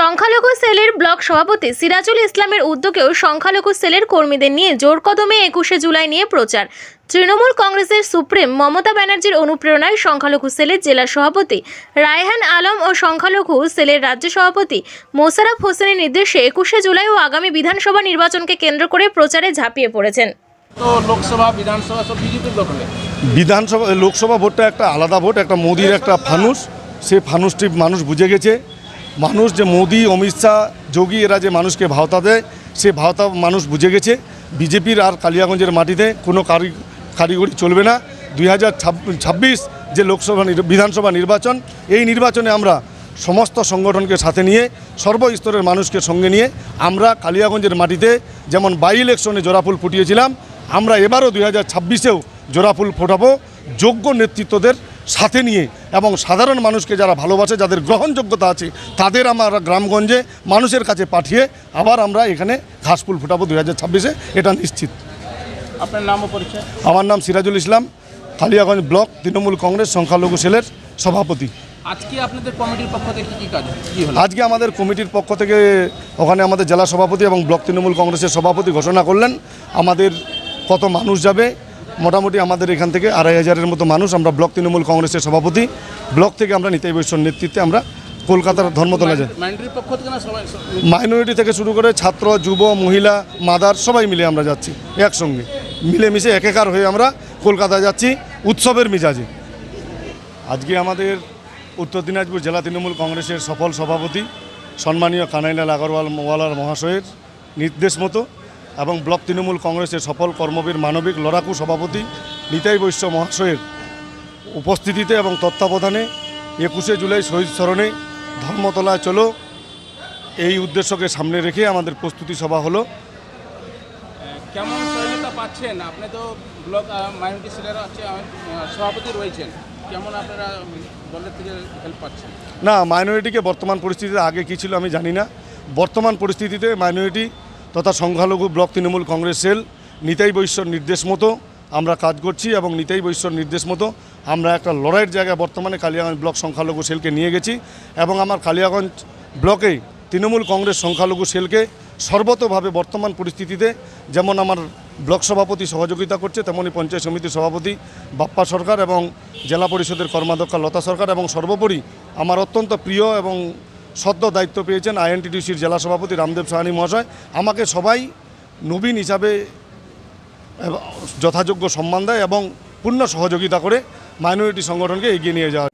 সংখ্যালঘু সেলের ব্লক সভাপতি সিরাজুল ইসলামের উদ্যোগেও সংখ্যালঘু সেলের কর্মীদের নিয়ে জোর কদমে একুশে জুলাই নিয়ে প্রচার। তৃণমূল কংগ্রেসের সুপ্রিম মমতা ব্যানার্জির অনুপ্রেরণায় সংখ্যালঘু সেলের জেলা সভাপতি রায়হান আলম ও সংখ্যালঘু সেলের রাজ্য সভাপতি মোশারফ হোসেনের নির্দেশে একুশে জুলাই ও আগামী বিধানসভা নির্বাচনকে কেন্দ্র করে প্রচারে ঝাঁপিয়ে পড়েছেন। তো লোকসভা বিধানসভা সব বিজেপির দখলে বিধানসভা লোকসভা ভোটটা একটা আলাদা ভোট একটা মোদির একটা ফানুস। সে ফানুসটি মানুষ বুঝে গেছে। মানুষ যে মোদি, অমিত শাহ, যোগী, এরা যে মানুষকে ভাওতা দেয়, সে ভাওতা মানুষ বুঝে গেছে। বিজেপির আর কালিয়াগঞ্জের মাটিতে কোনো কারি, কারিগরি চলবে না। দুই হাজার ছাব্বিশ যে লোকসভা বিধানসভা নির্বাচন, এই নির্বাচনে আমরা সমস্ত সংগঠনকে সাথে নিয়ে, সর্বস্তরের মানুষকে সঙ্গে নিয়ে, আমরা কালিয়াগঞ্জের মাটিতে যেমন বাই ইলেকশনে জোড়াফুল ফুটিয়েছিলাম, আমরা এবারও দুই হাজার ছাব্বিশেও জোড়াফুল ফোটাবো। যোগ্য নেতৃত্বদের সাথে নিয়ে এবং সাধারণ মানুষকে যারা ভালোবাসে যাদের গ্রহণযোগ্যতা আছে তাদের আমরা গ্রামগঞ্জে মানুষের কাছে পাঠিয়ে আবার আমরা এখানে ঘাসফুল ফোটাবো দুই হাজার ছাব্বিশে। এটা নিশ্চিত। আপনার নাম পরিচয়? আমার নাম সিরাজুল ইসলাম কালিয়াগঞ্জ ব্লক তৃণমূল কংগ্রেস সংখ্যালঘু সেলের সভাপতি। আজকে আপনাদের কমিটির পক্ষ থেকে কি কাজ আজকে আমাদের কমিটির পক্ষ থেকে ওখানে আমাদের জেলা সভাপতি এবং ব্লক তৃণমূল কংগ্রেসের সভাপতি ঘোষণা করলেন আমাদের কত মানুষ যাবে মোটামুটি আমাদের এখান থেকে আড়াই হাজারের মতো মানুষ আমরা ব্লক তৃণমূল কংগ্রেসের সভাপতি। ব্লক থেকে আমরা নিতাই বৈশ্যর নেতৃত্বে আমরা কলকাতার ধর্মতলা যাই। মাইনরিটি থেকে শুরু করে ছাত্র যুব মহিলা মাদার সবাই মিলে আমরা যাচ্ছি একসঙ্গে। মিলেমিশে একেকার হয়ে আমরা কলকাতা যাচ্ছি উৎসবের মিজাজে। আজকে আমাদের উত্তর দিনাজপুর জেলা তৃণমূল কংগ্রেসের সফল সভাপতি সম্মানীয় কানাইলাল আগরওয়াল মোয়ালার মহাশয়ের নির্দেশ মতো এবং ব্লক তৃণমূল কংগ্রেসের সফল কর্মবীর মানবিক লড়াকু সভাপতি নিতাই বৈশ্য মহাশয়ের উপস্থিতিতে এবং তত্ত্বাবধানে একুশে জুলাই শহীদ স্মরণে ধর্মতলায় চলো। এই উদ্দেশ্যকে সামনে রেখে আমাদের প্রস্তুতি সভা হলো। কেমন সহযোগিতা পাচ্ছেন? আপনি তো ব্লক মাইনরিটি সেলের সভাপতি রয়েছেন। কেমন আপনারা দলের থেকে হেল্প পাচ্ছেন? না মাইনরিটিকে বর্তমান পরিস্থিতিতে আগে কী ছিল আমি জানি না। বর্তমান পরিস্থিতিতে মাইনরিটি তথা সংখ্যালঘু ব্লক তৃণমূল কংগ্রেস সেল নিতাই বৈশ্যর নির্দেশ মতো আমরা কাজ করছি এবং নিতাই বৈশ্যর নির্দেশ মতো আমরা একটা লড়াইয়ের জায়গায় বর্তমানে কালিয়াগঞ্জ ব্লক সংখ্যালঘু সেলকে নিয়ে গেছি এবং আমার কালিয়াগঞ্জ ব্লকেই তৃণমূল কংগ্রেস সংখ্যালঘু সেলকে সর্বতভাবে বর্তমান পরিস্থিতিতে যেমন আমার ব্লক সভাপতি সহযোগিতা করছে তেমনই পঞ্চায়েত সমিতির সভাপতি বাপ্পা সরকার এবং জেলা পরিষদের কর্মাধ্যক্ষা লতা সরকার এবং সর্বোপরি আমার অত্যন্ত প্রিয় এবং সদ্য দায়িত্ব পেয়েছেন আইএনটিডিসির জেলা সভাপতি রামদেব সাহানি মহাশয়। আমাকে সবাই নবীন হিসাবে যথাযোগ্য সম্মান দেয় এবং পূর্ণ সহযোগিতা করে মাইনরিটি সংগঠনকে এগিয়ে নিয়ে যাওয়া